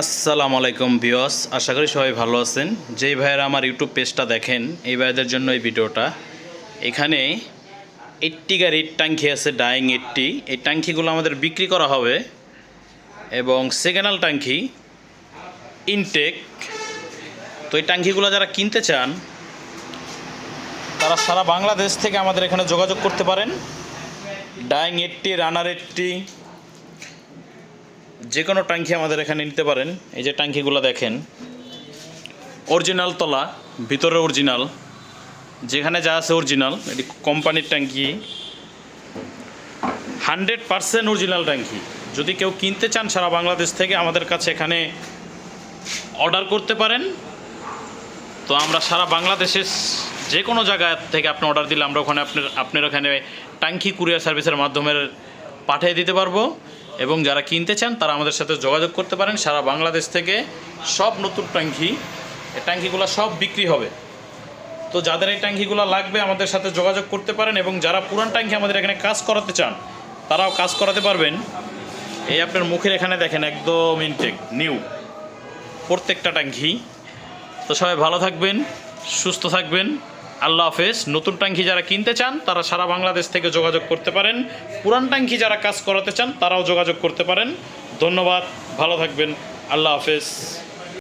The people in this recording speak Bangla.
আসসালামু আলাইকুম বিয়স আশা করি সবাই ভালো আছেন। যেই ভাইয়েরা আমার ইউটিউব পেজটা দেখেন, এই ভাইদের জন্য এই ভিডিওটা। এখানে এইট্টি গাড়ির ট্যাঙ্কি আছে ডাইং এইট্টি এই ট্যাঙ্কিগুলো আমাদের বিক্রি করা হবে এবং সেকেন্ডাল ট্যাঙ্কি ইনটেক তো এই ট্যাঙ্কিগুলো যারা কিনতে চান, তারা সারা বাংলাদেশ থেকে আমাদের এখানে যোগাযোগ করতে পারেন। ডাইং এইট্টি রানার এইট্টি যে কোনো ট্যাঙ্কি আমাদের এখানে নিতে পারেন। এই যে ট্যাঙ্কিগুলো দেখেন। অরিজিনাল তলা, ভিতরে অরিজিনাল। যেখানে যা আছে অরিজিনাল। এটি কোম্পানির ট্যাঙ্কি। হান্ড্রেড পারসেন্ট অরিজিনাল ট্যাঙ্কি। যদি কেউ কিনতে চান সারা বাংলাদেশ থেকে, আমাদের কাছে এখানে অর্ডার করতে পারেন। তো আমরা সারা বাংলাদেশের যে কোনো জায়গা থেকে আপনি অর্ডার দিলে আমরা ওখানে আপনার আপনার ওখানে ট্যাঙ্কি কুরিয়ার সার্ভিসের মাধ্যমে পাঠিয়ে দিতে পারব। এবং যারা কিনতে চান, তারা আমাদের সাথে যোগাযোগ করতে পারেন। সারা বাংলাদেশ থেকে সব নতুন ট্যাঙ্কি ট্যাঙ্কিগুলো সব বিক্রি হবে। তো যাদের এই ট্যাঙ্কিগুলো লাগবে, আমাদের সাথে যোগাযোগ করতে পারেন এবং যারা পুরান ট্যাঙ্কি আমাদের এখানে কাজ করাতে চান, তারাও কাজ করাতে পারবেন। এই আপনার মুখের এখানে দেখেন, একদম ইনটেক নিউ প্রত্যেকটা ট্যাঙ্কি। তো সবাই ভালো থাকবেন, সুস্থ থাকবেন। আল্লাহ হাফেজ, নতুন ট্যাঙ্কি যারা কিনতে চান, তারা সারা বাংলাদেশ থেকে যোগাযোগ করতে পারেন। পুরান ট্যাঙ্কি যারা কাজ করাতে চান, তারাও যোগাযোগ করতে পারেন। ধন্যবাদ, ভালো থাকবেন। আল্লাহ হাফেজ।